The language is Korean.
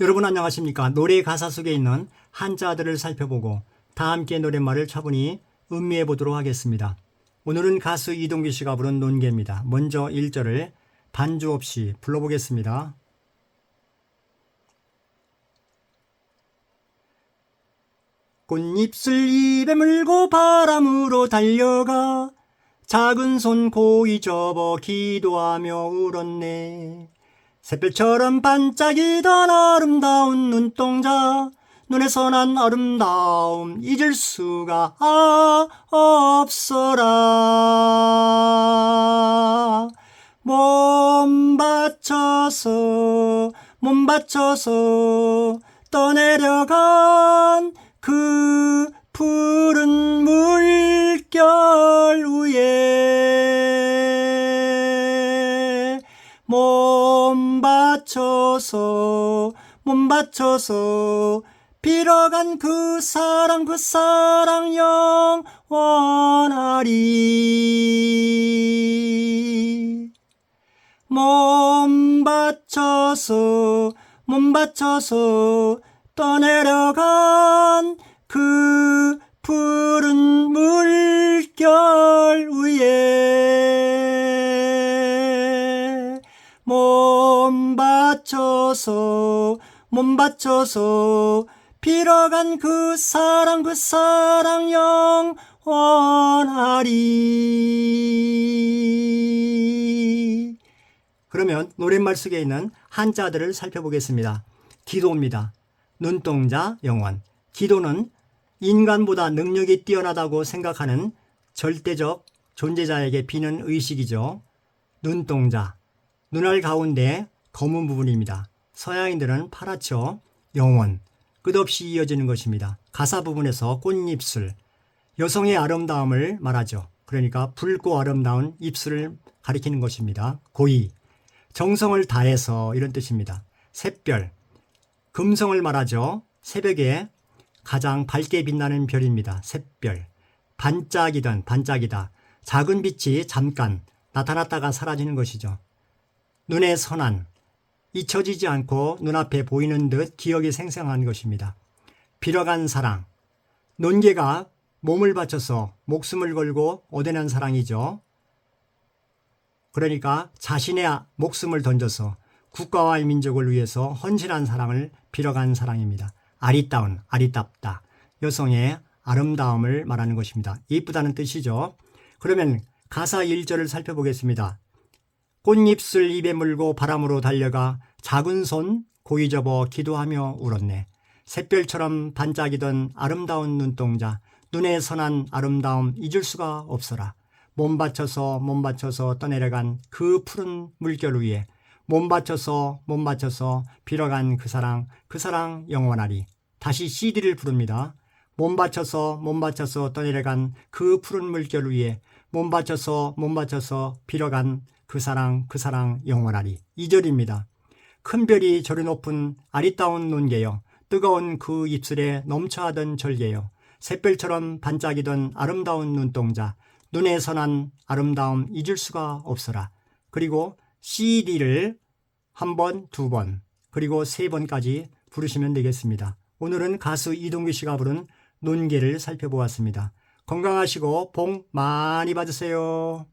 여러분 안녕하십니까? 노래 가사 속에 있는 한자들을 살펴보고 다 함께 노랫말을 차분히 음미해 보도록 하겠습니다. 오늘은 가수 이동규 씨가 부른 논개입니다. 먼저 1절을 반주 없이 불러보겠습니다. 꽃잎을 입에 물고 바람으로 달려가 작은 손 고이 접어 기도하며 울었네. 새별처럼 반짝이던 아름다운 눈동자. 눈에서 난 아름다움 잊을 수가 없어라. 몸 바쳐서 몸 바쳐서 떠내려간 그 푸른 물 바쳐서 몸 바쳐서 빌어간 그 사랑 그 사랑 영원하리. 몸 바쳐서 몸 바쳐서 떠내려간 그 푸른 물결 바쳐서 몸 바쳐서 빌어간 그 사랑 그 사랑 영원하리 그러면 노랫말 속에 있는 한자들을 살펴보겠습니다. 기도입니다. 눈동자 영원. 기도는 인간보다 능력이 뛰어나다고 생각하는 절대적 존재자에게 비는 의식이죠. 눈동자. 눈알 가운데 검은 부분입니다. 서양인들은 파랗죠. 영원. 끝없이 이어지는 것입니다. 가사 부분에서 꽃잎술. 여성의 아름다움을 말하죠. 그러니까 붉고 아름다운 입술을 가리키는 것입니다. 고이. 정성을 다해서 이런 뜻입니다. 샛별. 금성을 말하죠. 새벽에 가장 밝게 빛나는 별입니다. 샛별. 반짝이던 반짝이다. 작은 빛이 잠깐 나타났다가 사라지는 것이죠. 눈의 선한 잊혀지지 않고 눈앞에 보이는 듯 기억이 생생한 것입니다. 빌어간 사랑. 논개가 몸을 바쳐서 목숨을 걸고 오대는 사랑이죠. 그러니까 자신의 목숨을 던져서 국가와 민족을 위해서 헌신한 사랑을 빌어간 사랑입니다. 아리따운, 아리답다. 여성의 아름다움을 말하는 것입니다. 이쁘다는 뜻이죠. 그러면 가사 1절을 살펴보겠습니다. 꽃잎을 입에 물고 바람으로 달려가 작은 손 고이 접어 기도하며 울었네. 샛별처럼 반짝이던 아름다운 눈동자, 눈에 선한 아름다움 잊을 수가 없어라. 몸 바쳐서 몸 바쳐서 떠내려간 그 푸른 물결 위에 몸 바쳐서 몸 바쳐서 빌어간 그 사랑 그 사랑 영원하리. 다시 CD를 부릅니다. 몸 바쳐서 몸 바쳐서 떠내려간 그 푸른 물결 위에 몸 바쳐서 몸 바쳐서 빌어간 그 사랑 그 사랑 영원하리. 2절입니다. 큰 별이 저리 높은 아리따운 논개여 뜨거운 그 입술에 넘쳐하던 절개여 샛별처럼 반짝이던 아름다운 눈동자 눈에 선한 아름다움 잊을 수가 없어라. 그리고 CD를 한 번, 두 번, 그리고 세 번까지 부르시면 되겠습니다. 오늘은 가수 이동규 씨가 부른 논개를 살펴보았습니다. 건강하시고 복 많이 받으세요.